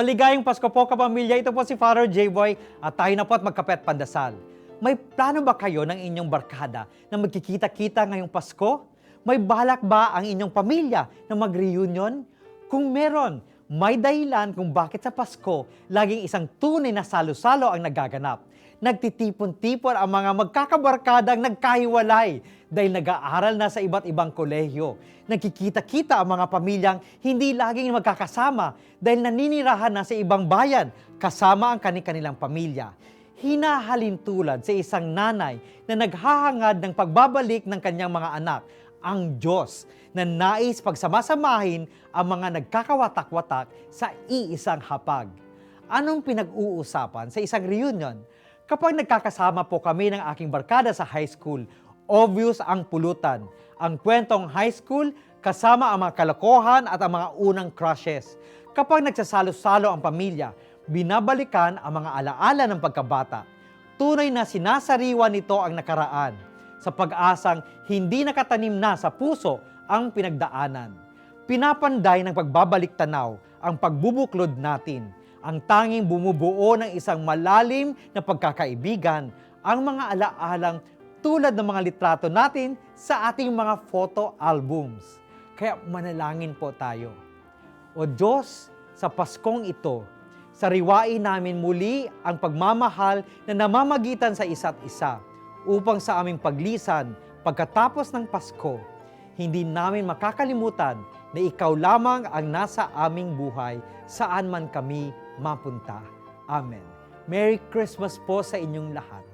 Maligayang Pasko po kapamilya. Ito po si Father J-Boy at tayo na po at magkapet pandasal. May plano ba kayo ng inyong barkada na magkikita-kita ngayong Pasko? May balak ba ang inyong pamilya na mag-reunion? Kung meron, may dahilan kung bakit sa Pasko laging isang tunay na salo-salo ang nagaganap. Nagtitipon-tipon ang mga magkakabarkadang nagkahiwalay dahil nag-aaral na sa iba't ibang kolehiyo. Nagkikita-kita ang mga pamilyang hindi laging magkakasama dahil naninirahan na sa ibang bayan kasama ang kani-kanilang pamilya. Hinahalin tulad sa isang nanay na naghahangad ng pagbabalik ng kanyang mga anak, ang Diyos na nais pagsamasamahin ang mga nagkakawatak-watak sa iisang hapag. Anong pinag-uusapan sa isang reunion? Kapag nagkakasama po kami ng aking barkada sa high school, obvious ang pulutan. Ang kwentong high school kasama ang mga kalokohan at ang mga unang crushes. Kapag nagsasalo-salo ang pamilya, binabalikan ang mga alaala ng pagkabata. Tunay na sinasariwa nito ang nakaraan sa pag-asang hindi nakatanim na sa puso ang pinagdaanan. Pinapanday ng pagbabalik tanaw ang pagbubuklod natin ang tanging bumubuo ng isang malalim na pagkakaibigan, ang mga alaalang tulad ng mga litrato natin sa ating mga photo albums. Kaya manalangin po tayo. O Diyos, sa Paskong ito, sariwain namin muli ang pagmamahal na namamagitan sa isa't isa upang sa aming paglisan pagkatapos ng Pasko, hindi namin makakalimutan na ikaw lamang ang nasa aming buhay saan man kami mapunta. Amen. Merry Christmas po sa inyong lahat.